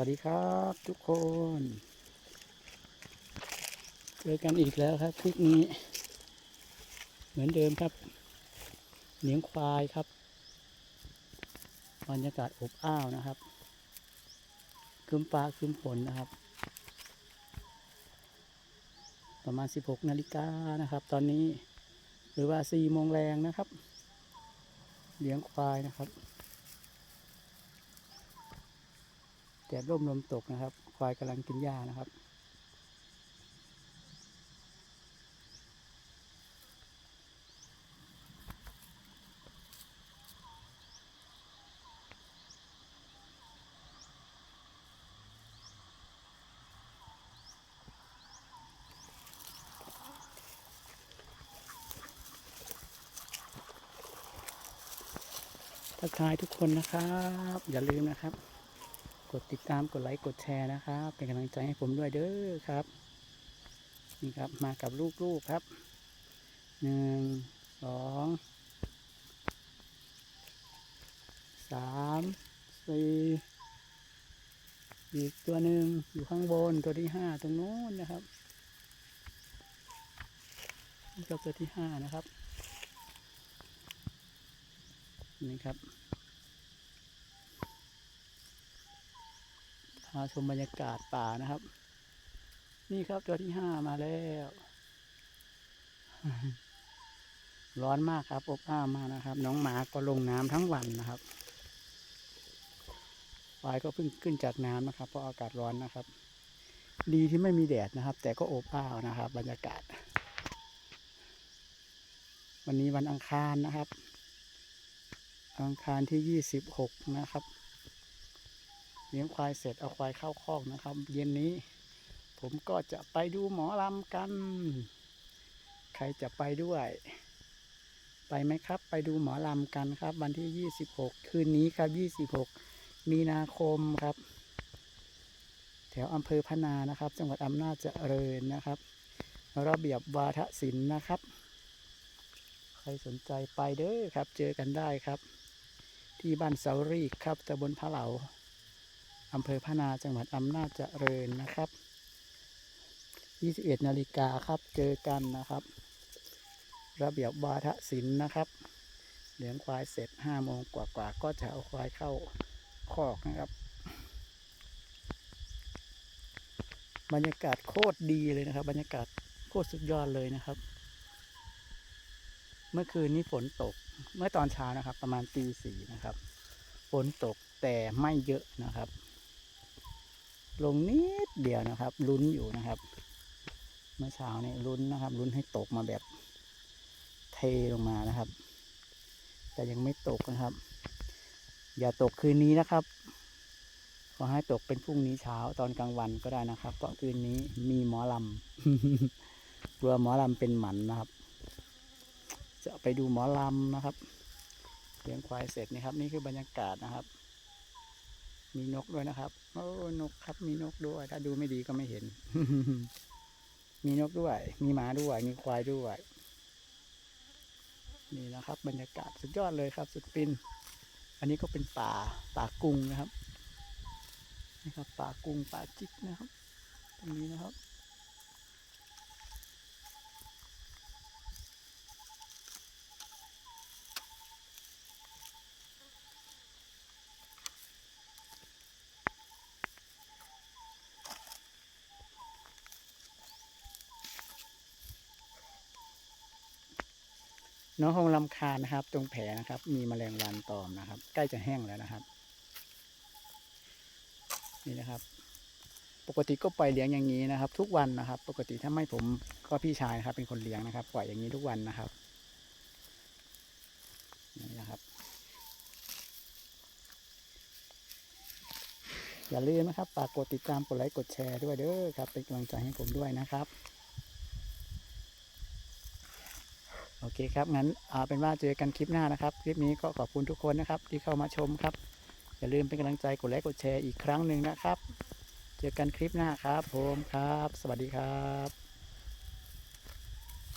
วัสดีครับทุกคน เจอกันอีกแล้วครับคลิปนี้ เหมือนเดิมครับเลี้ยงควายครับบรรยากาศอบอ้าวนะครับคืมฟ้าคืมฝนนะครับ ประมาณ 16 นาฬิกานะครับ ตอนนี้หรือว่า4โมงแรงนะครับ เลี้ยงควายนะครับ แดดร่มลมตกนะครับ ควายกำลังกินหญ้านะครับ ทักทายทุกคนนะครับ อย่าลืมนะครับ ดติดตามกดไลค์กดแชร์นะครับ เป็นกำลังใจให้ผมด้วยเด้อครับนี่ครับมากับลูกๆครับหนึ่งสองสามสี่อีกตัวหนึ่งอยู่ข้างบนตัวที่ห้าตรงโน้นนะครับนี่ก็ตัวที่ห้านะครับนี่ครับ พาชมบรรยากาศป่านะครับ นี่ครับตัวที่ห้ามาแล้ว ร้อนมากครับอบอ้าวมากนะครับ น้องหมาก็ลงน้ำทั้งวันนะครับควายก็เพิ่งขึ้นจากน้ำนะครับ เพราะอากาศร้อนนะครับ ดีที่ไม่มีแดดนะครับ แต่ก็อบอ้าวนะครับ บรรยากาศ วันนี้วันอังคารนะครับ อังคารที่ยี่สิบหกนะครับ เลี้ยงควายเสร็จเอาควายเข้าคอกนะครับ เย็นนี้ ผมก็จะไปดูหมอลำกัน ใครจะไปด้วย ไปไหมครับ ไปดูหมอลำกันครับ วันที่ 26 คืนนี้ครับ 26 มีนาคมครับ แถวอำเภอพนานะครับ จังหวัดอำนาจเจริญนะครับ ระเบียบวาทศิลป์นะครับ ใครสนใจไปเด้อครับ เจอกันได้ครับ ที่บ้านเสารีกครับตำบลพะเหลา อำเภอพะนาจังหวัดอำนาจเจริญนะครับ 21 นาฬิกาครับ เจอกันนะครับ ระเบียบวาทศิลป์นะครับ เลี้ยงควายเสร็จ5โมงกว่าๆ ก็จะเอาควายเข้าคอกนะครับ บรรยากาศโคตรดีเลยนะครับ บรรยากาศโคตรสุดยอดเลยนะครับ เมื่อคืนนี้ฝนตก เมื่อตอนเช้านะครับ ประมาณตีสี่นะครับ ฝนตกแต่ไม่เยอะนะครับ ลงนิดเดียวนะครับ ลุ้นอยู่นะครับ เมื่อเช้าเนี่ยลุ้นนะครับ ลุ้นให้ตกมาแบบเทลงมานะครับ แต่ยังไม่ตกนะครับ อย่าตกคืนนี้นะครับขอให้ตกเป็นพรุ่งนี้เช้าตอนกลางวันก็ได้นะครับ เพราะคืนนี้มีหมอลำกลัวหมอลำเป็นหมันนะครับ จะไปดูหมอลำนะครับเลี้ยงควายเสร็จนี่ครับ นี่คือบรรยากาศนะครับ มีนกด้วยนะครับ โอ้นกครับ มีนกด้วย ถ้าดูไม่ดีก็ไม่เห็น มีนกด้วย มีหมาด้วย มีควายด้วย นี่นะครับ บรรยากาศสุดยอดเลยครับ สุดฟิน อันนี้ก็เป็นป่าป่ากุ้งนะครับ นะครับ ป่ากุ้งป่าจิกนะครับ ตรงนี้นะครับ น้องคงลำคาญนะครับ ตรงแผลนะครับ มีแมลงวันตอมนะครับ ใกล้จะแห้งแล้วนะครับ นี่นะครับ ปกติก็ปล่อยเลี้ยงอย่างนี้นะครับ ทุกวันนะครับ ปกติถ้าไม่ผมก็พี่ชายนะครับ เป็นคนเลี้ยงนะครับ ปล่อยอย่างนี้ทุกวันนะครับนี่นะครับ อย่าลืมนะครับฝากกดติดตามกดไลค์กดแชร์ด้วยเด้อครับเป็นกำลังใจให้ผมด้วยนะครับ โอเคครับ งั้นเอาเป็นว่าเจอกันคลิปหน้านะครับ คลิปนี้ก็ขอบคุณทุกคนนะครับ ที่เข้ามาชมครับ อย่าลืมเป็นกำลังใจกดไลค์กดแชร์อีกครั้งหนึ่งนะครับ เจอกันคลิปหน้าครับผมครับ สวัสดีครับ